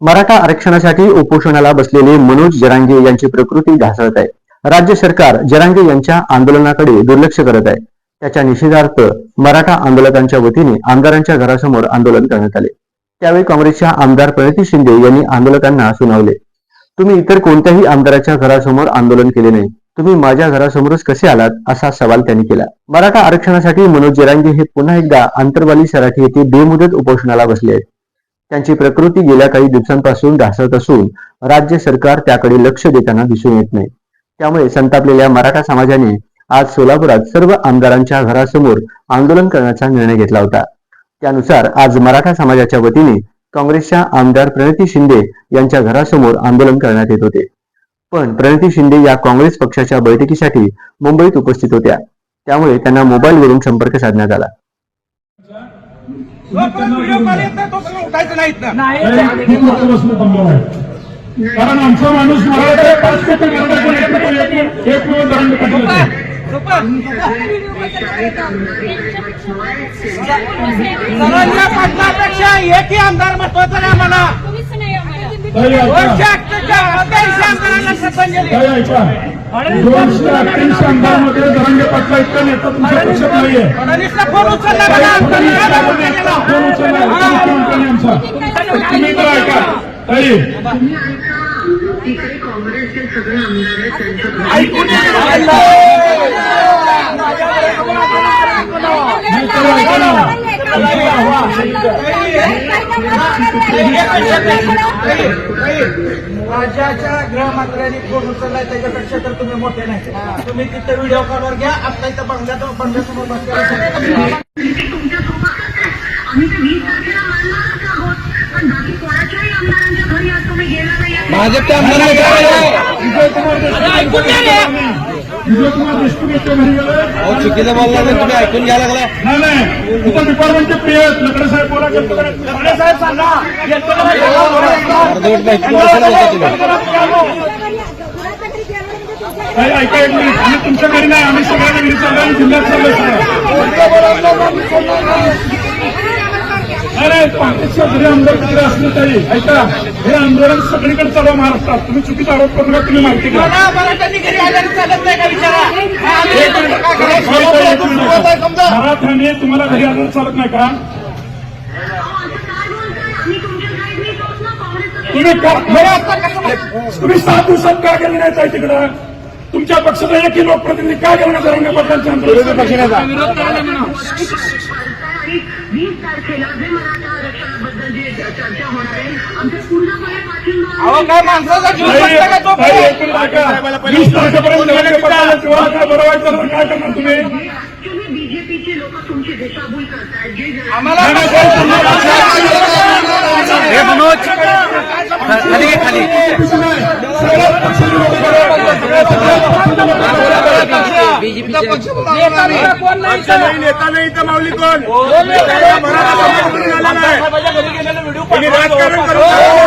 मराठा आरक्षणासाठी उपोषणाला बसलेले मनोज जरांगे यांची प्रकृती ढासळत आहे. राज्य सरकार जरांगे यांच्या आंदोलनाकडे दुर्लक्ष करत आहे. त्याच्या निषेधार्थ मराठा आंदोलकांच्या वतीने आमदारांच्या घरासमोर आंदोलन करण्यात आले. त्यावेळी काँग्रेसच्या आमदार प्रणिती शिंदे यांनी आंदोलकांना सुनावले. तुम्ही इतर कोणत्याही आमदाराच्या घरासमोर आंदोलन केले नाही. तुम्ही माझ्या घरासमोरच कसे आलात असा सवाल त्यांनी केला. मराठा आरक्षणासाठी मनोज जरांगे हे पुन्हा एकदा आंतरवाली सराठी येथे बेमुदत उपोषणाला बसले आहेत. त्यांची प्रकृती गेल्या काही दिवसांपासून ढासळत असून राज्य सरकार त्याकडे लक्ष देताना दिसून येत नाही. त्यामुळे संतापलेल्या मराठा समाजाने आज सोलापुरात सर्व आमदारांच्या घरासमोर आंदोलन करण्याचा निर्णय घेतला होता. त्यानुसार आज मराठा समाजाच्या वतीने काँग्रेसच्या आमदार प्रणिती शिंदे यांच्या घरासमोर आंदोलन करण्यात येत होते. पण प्रणिती शिंदे या काँग्रेस पक्षाच्या बैठकीसाठी मुंबईत उपस्थित होत्या. त्यामुळे त्यांना मोबाईलवरून संपर्क साधण्यात आला जोपर्यंत व्हिडिओ कॉल येत नाही तोपर्यंत उठायचं नाहीत ना कारण आमचा माणूस मराठा पाच कोटी मराठा एक एकही आमदार महत्त्वाचा नाही आम्हाला. दोनशे अठ्ठ्याऐंशी आमदारांना श्रद्धांजली. दोनशे अठ्ठ्याऐंशी आमदारमध्ये धरंगे पाटला इतका नेता तुमच्या पक्षात नाहीये. फडणवीसला. फोन उचलला, फोन उचलला नाही आमचा तुम्ही तर ऐका ताई तिकडे काँग्रेसचे सगळे आमदार आहेत राज्याच्या गृहमंत्र्यांनी फोन उचललाय त्याच्यापेक्षा तर तुम्ही मोठे नाही. तुम्ही तिथे व्हिडिओ कॉलवर घ्या आपल्या इथं बंगल्यात बंगल्यासमोर बसल्या तुमच्यासोबत आम्ही गेला नाही विजय कुमार देशमुख यांच्या घरी गेले चुकीचं बोलला नाही तुम्ही ऐकून घ्यायला लागलाय नाही नाही. प्रिय लकडे साहेब बोला नाही? साहेब सांगा ऐका एक मिनिट. आम्ही तुमच्या घरी नाही. आम्ही सगळ्या घरी चाललो जिल्ह्यात चाललो अरे काँग्रेसच्या घरी आमदार तिकडे असले तरी? ऐका हे आंदोलन सगळीकडे चालू आहे महाराष्ट्रात. तुम्ही चुकीचा आरोप करू नका तुम्ही माहिती घ्या मला मराठ्यांनी घरी आजारी चालत नाही का आहे तुम्हाला काँग्रेसचं तुम्ही? तुम्ही सात दिवसात का गेले नाही ताई तिकडं? तुमच्या पक्षाचा एकही लोकप्रतिनिधी का गेला नाही? धरंगे पाटलांच्या आंदोलनात. आणि वीस तारखेला जे मराठा आरक्षणाबद्दल जे चर्चा होणार आहे आमचा पूर्णपणे अहो काय माणसाचा जीव बसला का तो. वीस तारखेपर्यंत काय करणार तुम्ही बीजेपीचे लोक तुमची दिशाभूल करतायत जे आम्हाला हे खाली खाली सगळ्या पक्षाचे लोक बरोबर. सगळ्या पक्षाचे लोक बरोबर. बीजेपीचे नेता बिता कोण नाही इथं? नेता नाही माऊली कोण कोण नाही. मराठा. राजकारण करू नका.